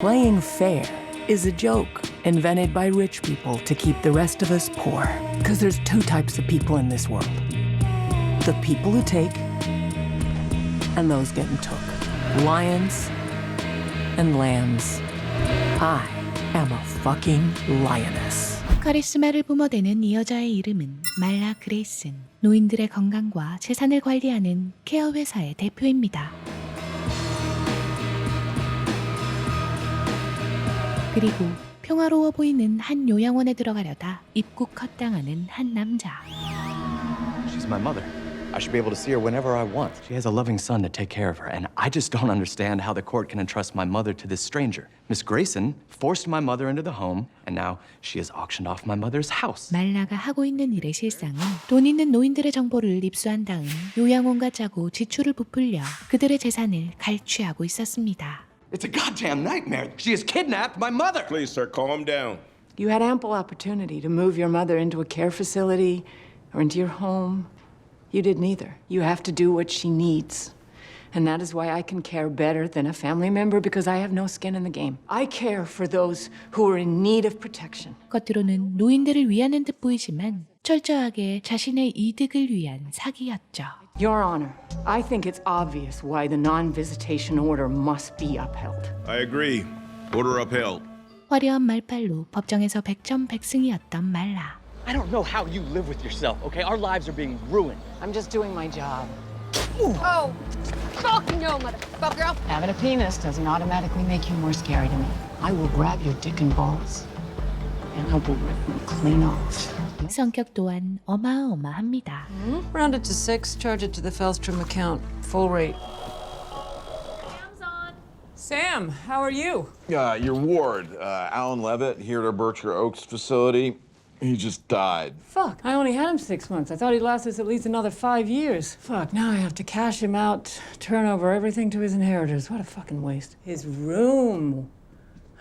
Playing fair is a joke invented by rich people to keep the rest of us poor. Because there's two types of people in this world the people who take, and those getting took. Lions and lambs. I am a fucking lioness. 카리스마를 뿜어대는 이 여자의 이름은 말라 그레이슨. 노인들의 건강과 재산을 관리하는 케어 회사의 대표입니다. 그리고 평화로워 보이는 한 요양원에 들어가려다 입국 헛당하는 한 남자. She's my mother. I should be able to see her whenever I want. She has a loving son to take care of her, and I just don't understand how the court can entrust my mother to this stranger. Miss Grayson forced my mother into the home, and now she has auctioned off my mother's house. 말라가 하고 있는 일의 실상은 돈 있는 노인들의 정보를 입수한 다음 요양원과 짜고 지출을 부풀려 그들의 재산을 갈취하고 있었습니다. It's a goddamn nightmare. She has kidnapped my mother. Please, sir, calm down. You had ample opportunity to move your mother into a care facility or into your home. You did neither. You have to do what she needs. And that is why I can care better than a family member because I have no skin in the game. I care for those who are in need of protection. 겉으로는 노인들을 위하는 듯 보이지만 철저하게 자신의 이득을 위한 사기였죠. Your Honor, I think it's obvious why the non visitation order must be upheld. I agree. Order upheld. 화려한 말빨로 법정에서 백전백승이었던 말라. I don't know how you live with yourself, okay? Our lives are being ruined. I'm just doing my job. Oh, fuck no, motherfucker. Having a penis doesn't automatically make you more scary to me. I will grab your dick and balls and I will rip them clean off. 성격 또한 어마어마합니다. Round it to six, charge it to the Felstrom account. Full rate. Sam, how are you? Uh, your ward, uh, Alan Levitt, here at our Berkshire Oaks facility. He just died. Fuck, I only had him six months. I thought he'd last us at least another five years. Fuck, now I have to cash him out, turn over everything to his inheritors. What a fucking waste. His room.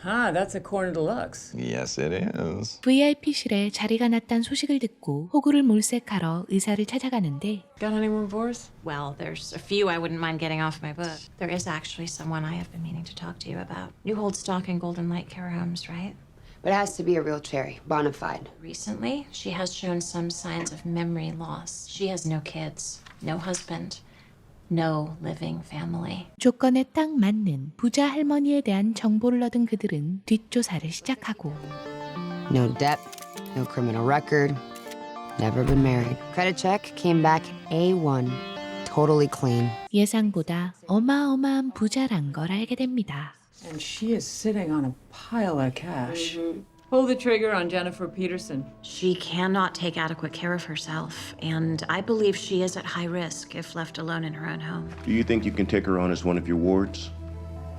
Huh, that's a corner deluxe. Yes, it is. VIP실에 자리가 났다는 소식을 듣고 호구를 몰색하러 의사를 찾아가는데 Got anyone for us? Well, there's a few I wouldn't mind getting off my book. There is actually someone I have been meaning to talk to you about. You hold stock in Golden Light Care Homes, right? But it has to be a real cherry, bona fide. Recently, she has shown some signs of memory loss. She has no kids, no husband, no living family. 조건에 딱 맞는 부자 할머니에 대한 정보를 얻은 그들은 뒷조사를 시작하고 No debt, no criminal record, never been married. Credit check came back A1, totally clean. 예상보다 어마어마한 부자란 걸 알게 됩니다. And she is sitting on a pile of cash. Pull the trigger on Jennifer Peterson. She cannot take adequate care of herself, and I believe she is at high risk if left alone in her own home. Do you think you can take her on as one of your wards?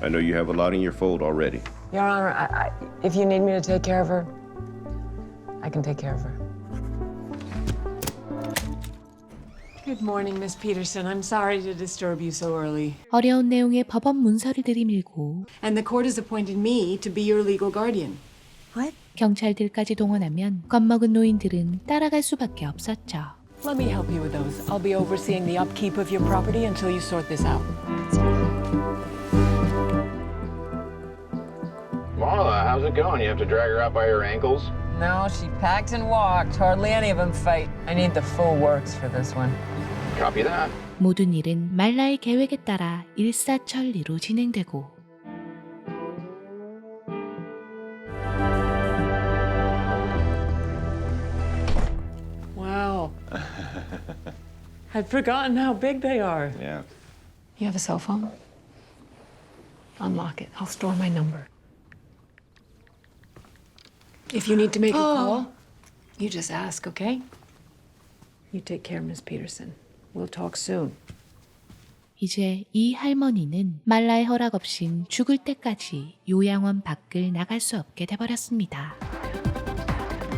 I know you have a lot in your fold already. Your Honor, I, I, if you need me to take care of her, I can take care of her. Good morning, Miss Peterson. I'm sorry to disturb you so early. 어려운 내용의 법원 문서를 들이밀고 And the court has appointed me to be your legal guardian. 경찰들까지 동원하면 겁먹은 노인들은 따라갈 수밖에 없었죠. Let me help you with those. I'll be overseeing the upkeep of your property until you sort this out. Marla, how's it going? You have to drag her out by her ankles? No, she packed and walked. Hardly any of them fight. I need the full works for this one. Copy that. 모든 일은 말라의 계획에 따라 일사천리로 진행되고 I'd forgotten how big they are. Yeah. You have a cell phone? Unlock it. I'll store my number. If you need to make a call, you just ask, okay? You take care, Miss Peterson. We'll talk soon. 이제 이 할머니는 말라의 허락 없인 죽을 때까지 요양원 밖을 나갈 수 없게 돼버렸습니다.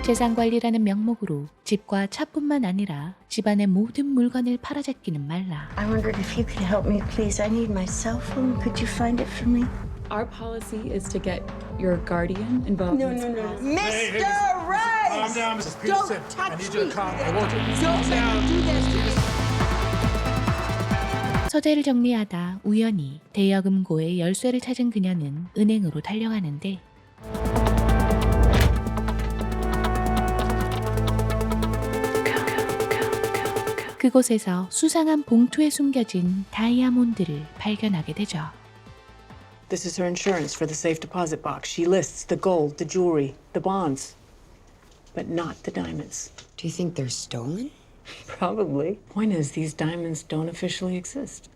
재산 관리라는 명목으로 집과 차뿐만 아니라 집안의 모든 물건을 팔아제끼는 말라. I wondered if you could help me, please. I need my cell phone. Could you find it for me? Our policy is to get your guardian involved. No, in this no, no. process. Mr. Rice! Calm down, Mrs. Don't Peterson. I touch need you to me. calm- I want you to Don't calm let down. me do this. 서재를 정리하다 우연히 대여금고의 열쇠를 찾은 그녀는 은행으로 달려가는데 그곳에서 수상한 봉투에 숨겨진 다이아몬드를 발견하게 되죠. This is her insurance for the safe deposit box. She lists the gold, the jewelry, the bonds, but not the diamonds. Do you think they're stolen? Probably. Point is, these diamonds don't officially exist.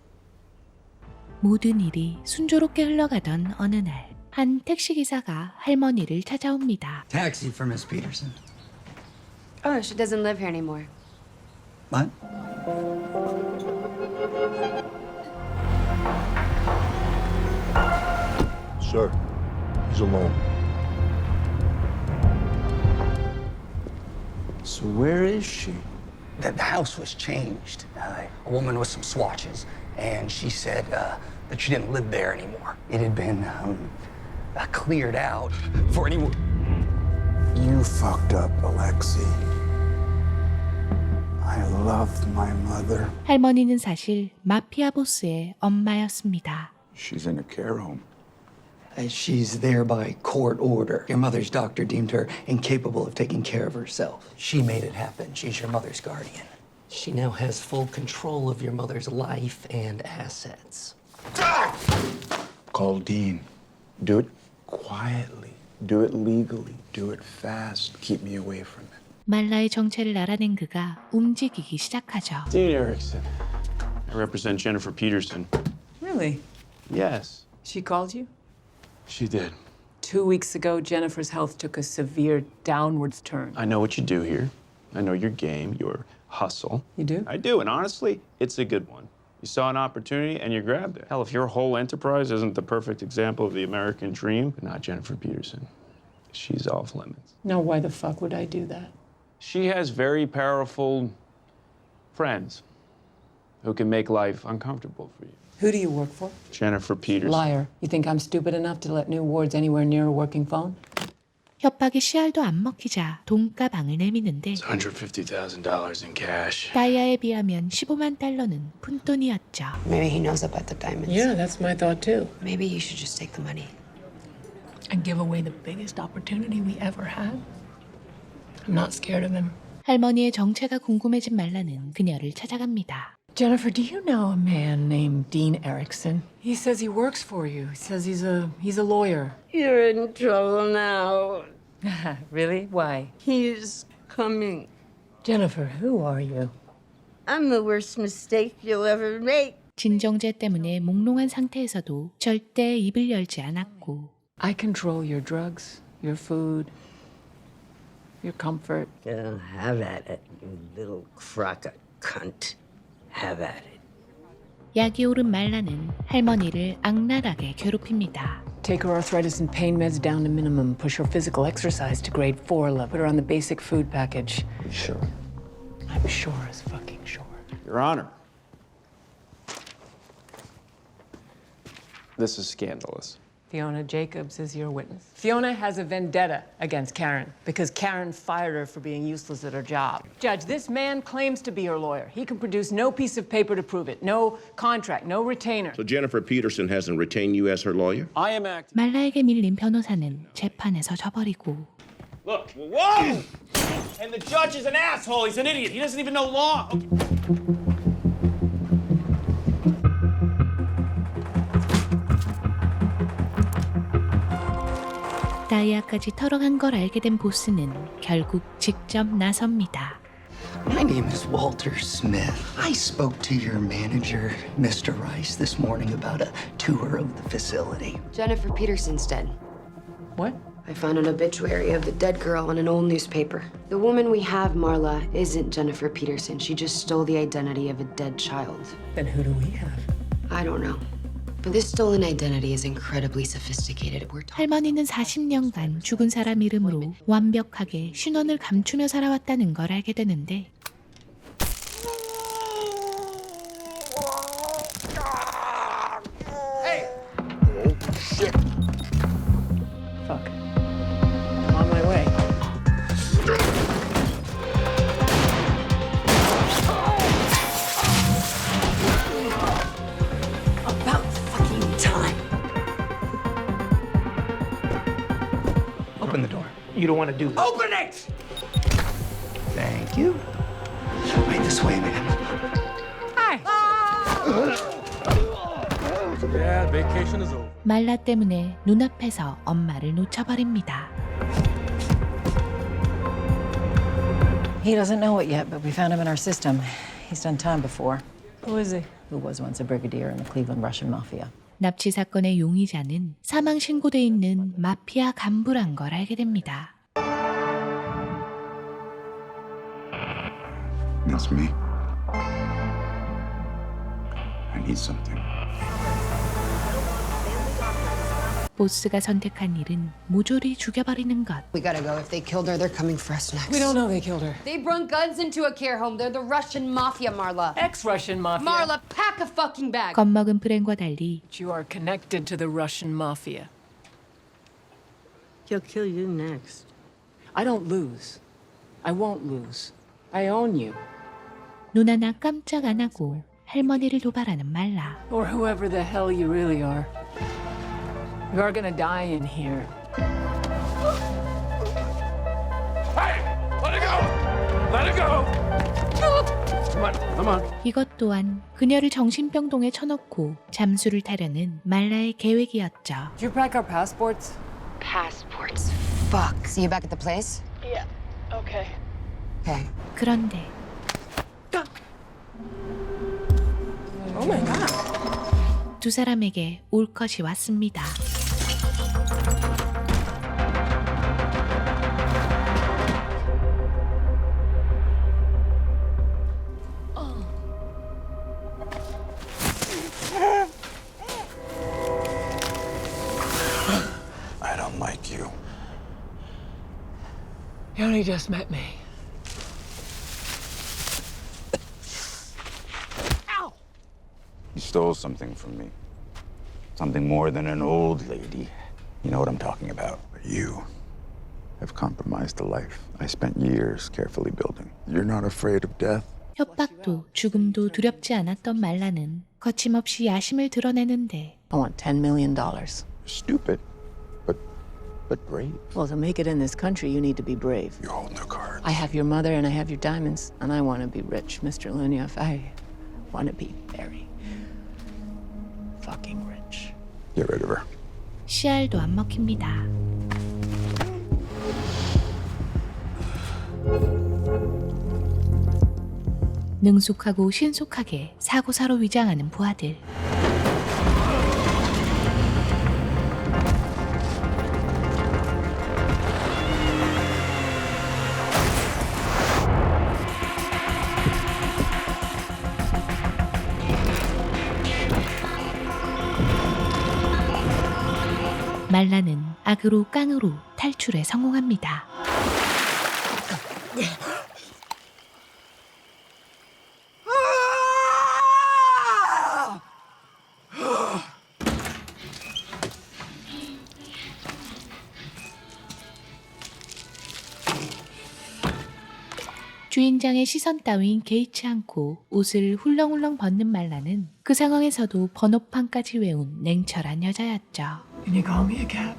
모든 일이 순조롭게 흘러가던 어느 날, 한 택시 기사가 할머니를 찾아옵니다. Taxi for Miss Peterson. Oh, she doesn't live here anymore. What? Sir, he's alone. So where is she? The, the house was changed. Uh, a woman with some swatches, and she said uh, that she didn't live there anymore. It had been um, uh, cleared out for anyone. You fucked up, Alexei. I loved my mother. 할머니는 사실 마피아 보스의 엄마였습니다. She's in a care home. Uh, she's there by court order. Your mother's doctor deemed her incapable of taking care of herself. She made it happen. She's your mother's guardian. She now has full control of your mother's life and assets. Call Dean. Do it quietly. Do it legally. Do it fast. Keep me away from it. 말라의 정체를 알아낸 그가 움직이기 시작하죠. Dean Erickson. I represent Jennifer Peterson. Really? Yes, She called you? she did. Two weeks ago, Jennifer's health took a severe downwards turn. I know what you do here. I know your game, your hustle. You do? I do, and honestly, it's a good one. You saw an opportunity and you grabbed it. Hell, if your whole enterprise isn't the perfect example of the American dream, but not Jennifer Peterson. She's off limits. Now, why the fuck would I do that? She has very powerful friends who can make life uncomfortable for you. Who do you work for? Jennifer Peterson. Liar. You think I'm stupid enough to let new wards anywhere near a working phone? 협박이 씨알도 안 먹히자 돈가방을 내미는데 $150,000 in cash. 다이아에 비하면 15만 달러는 푼돈이었죠. Maybe he knows about the diamonds. Yeah, that's my thought too. Maybe you should just take the money. And give away the biggest opportunity we ever had? I'm not scared of him. 할머니의 정체가 궁금해진 말라는 그녀를 찾아갑니다. Jennifer, do you know a man named Dean Erickson? He says he works for you. He says he's a he's a lawyer. You're in trouble now. really? Why? He's coming. Jennifer, who are you? I'm the worst mistake you'll ever make. 진정제 때문에 몽롱한 상태에서도 절대 입을 열지 않았고 I control your drugs, your food, your comfort. Uh, have at it, you little crock of cunt. Have at it. 약이 오른 말라는 할머니를 악랄하게 괴롭힙니다. Take her arthritis and pain meds down to minimum. Push her physical exercise to grade four level. Put her on the basic food package. Sure. I'm sure as fucking sure. Your Honor. This is scandalous. Fiona Jacobs is your witness. Fiona has a vendetta against Karen because Karen fired her for being useless at her job. Judge, this man claims to be her lawyer. He can produce no piece of paper to prove it, no contract, no retainer. So Jennifer Peterson hasn't retained you as her lawyer? I am acting. 말라에게 밀린 변호사는 재판에서 져버리고 Look, whoa! And the judge is an asshole. He's an idiot. He doesn't even know law. 다이아까지 털어간 걸 알게 된 보스는 결국 직접 나섭니다. My name is Walter Smith. I spoke to your manager, Mr. Rice, this morning about a tour of the facility. Jennifer Peterson's dead. What? I found an obituary of the dead girl in an old newspaper. The woman we have, Marla, isn't Jennifer Peterson. She just stole the identity of a dead child. Then who do we have? I don't know. 할머니는 40년간 죽은 사람 이름으로 완벽하게 신원을 감추며 살아왔다는 걸 알게 되는데 You don't want to do this. Open it! Thank you. Right this way, ma'am. Yeah, vacation is over. 말라 때문에 눈앞에서 엄마를 놓쳐버립니다. He doesn't know it yet, but we found him in our system. He's done time before. Who is he? Who was once a brigadier in the Cleveland Russian Mafia. 납치 사건의 용의자는 사망 신고돼 있는 마피아 간부란 걸 알게 됩니다. That's me. I need something. 보스가 선택한 일은 모조리 죽여버리는 것. We gotta go. If they killed her, they're coming for us next. We don't know they killed her. They brung guns into a care home. They're the Russian mafia, Marla. Ex-Russian mafia. Marla, pack a fucking bag. 겁먹은 프렌과 달리 You are connected to the Russian mafia. He'll kill you next. I don't lose. I won't lose. I own you. 눈 하나 깜짝 안 하고 할머니를 도발하는 말라. Or whoever the hell you really are. You are gonna die in here. Hey, let it go. Let it go. Come on, come on. 이것 또한 그녀를 정신병동에 쳐넣고 잠수를 타려는 말라의 계획이었죠. Did you pack our passports? Passports. Fuck. See you back at the place? Yeah, okay. Okay. 그런데 Oh my god. 두 사람에게 올 것이 왔습니다. I don't like you. You only just met me. You stole something from me. Something more than an old lady. You know what I'm talking about. But you have compromised a life I spent years carefully building. You're not afraid of death. 협박도 죽음도 두렵지 않았던 말라는 거침없이 야심을 드러내는데 I want $10 million. Stupid, but but brave. Well, to make it in this country, you need to be brave. You hold no cards. I have your mother and I have your diamonds, and I want to be rich, Mr. Lunyov. I want to be very fucking rich. Get rid of her. 씨알도 안 먹힙니다. 능숙하고 신속하게 사고사로 위장하는 부하들. 말라는 악으로 깡으로 탈출에 성공합니다. 주인장의 시선 따윈 개의치 않고 옷을 훌렁훌렁 벗는 말라는 그 상황에서도 번호판까지 외운 냉철한 여자였죠. Can you call me a cab?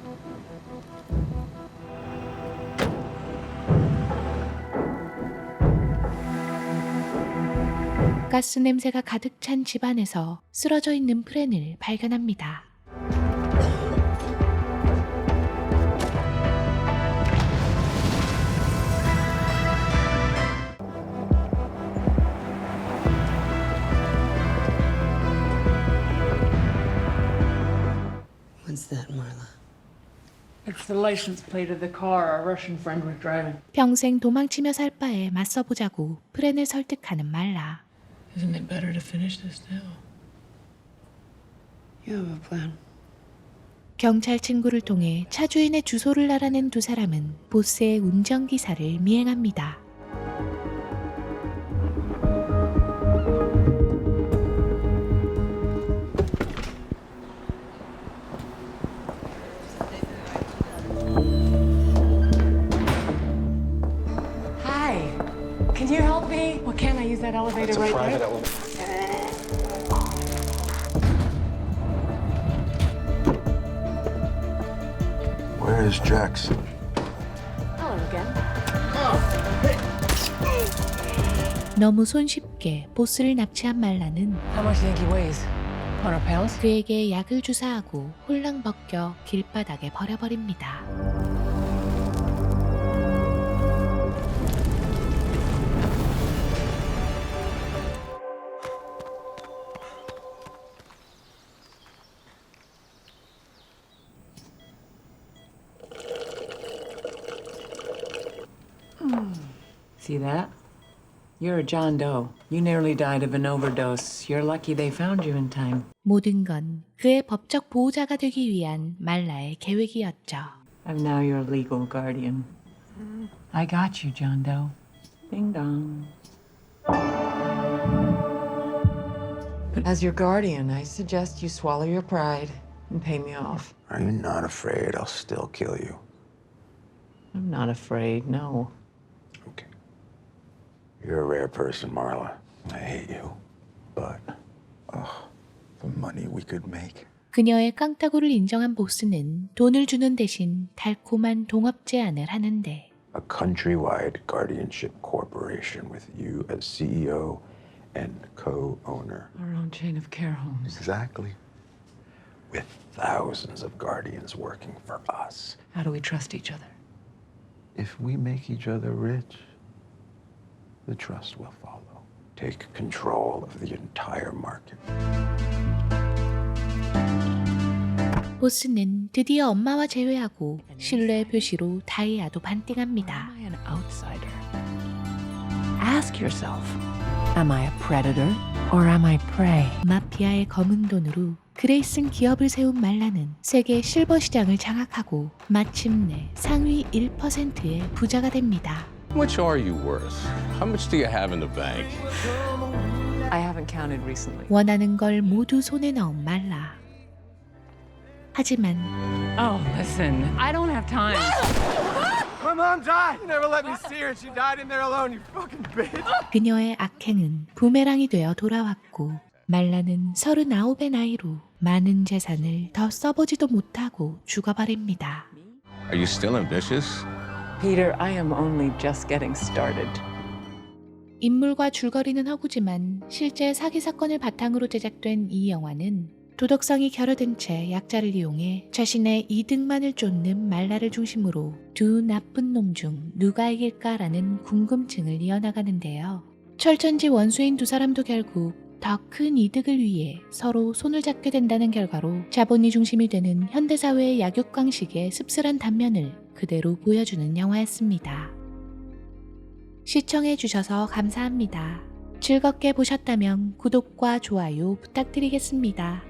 가스 냄새가 가득 찬 집안에서 쓰러져 있는 프렌을 발견합니다. 평생 도망치며 살 바에 맞서보자고 프렌을 설득하는 말라. Isn't it better to finish this now? You have a plan. 경찰 친구를 통해 차 주인의 주소를 알아낸 두 사람은 보스의 운전기사를 미행합니다. Can you help me? Well, can I use that elevator It's a right private there? elevator. Where is Jax? Hello again. 너무 손쉽게 보스를 납치한 말라는 How much do you think he weighs? 100 pounds? 그에게 약을 주사하고 홀랑 벗겨 길바닥에 버려버립니다. See that? You're a John Doe. You nearly died of an overdose. You're lucky they found you in time. 모든 건 그의 법적 보호자가 되기 위한 말라의 계획이었죠. I'm now your legal guardian. I got you, John Doe. Ding dong. But as your guardian, I suggest you swallow your pride and pay me off. Are you not afraid I'll still kill you? I'm not afraid, no. You're a rare person, Marla. I hate you. But, oh, the money we could make. 그녀의 깡따구를 인정한 보스는 돈을 주는 대신 달콤한 동업 제안을 하는데 A countrywide guardianship corporation with you as CEO and co-owner. Our own chain of care homes. Exactly. With thousands of guardians working for us. How do we trust each other? If we make each other rich, the trust will follow. Take control of the entire market. 보스는 드디어 엄마와 재회하고 신뢰의 표시로 다이아도 반띵합니다. Am I an outsider? Ask yourself, am I a predator or am I prey? 마피아의 검은 돈으로 그레이슨 기업을 세운 말라는 세계 실버 시장을 장악하고 마침내 상위 1%의 부자가 됩니다. How much are you worth? How much do you have in the bank? I haven't counted recently. 원하는 걸 모두 손에 넣은 말라. 하지만 Oh, listen, I don't have time. My mom died. You never let me see her. She died in there alone, you fucking bitch. 그녀의 악행은 부메랑이 되어 돌아왔고 말라는 39의 나이로 많은 재산을 더 써보지도 못하고 죽어버립니다. Are you still ambitious? Peter, I am only just getting started. 인물과 줄거리는 허구지만 실제 사기 사건을 바탕으로 제작된 이 영화는 도덕성이 결여된 채 약자를 이용해 자신의 이득만을 쫓는 말라를 중심으로 두 나쁜 놈 중 누가 이길까라는 궁금증을 이어나가는데요. 철천지 원수인 두 사람도 결국 더 큰 이득을 위해 서로 손을 잡게 된다는 결과로 자본이 중심이 되는 현대사회의 약육강식의 씁쓸한 단면을 그대로 보여주는 영화였습니다. 시청해주셔서 감사합니다. 즐겁게 보셨다면 구독과 좋아요 부탁드리겠습니다.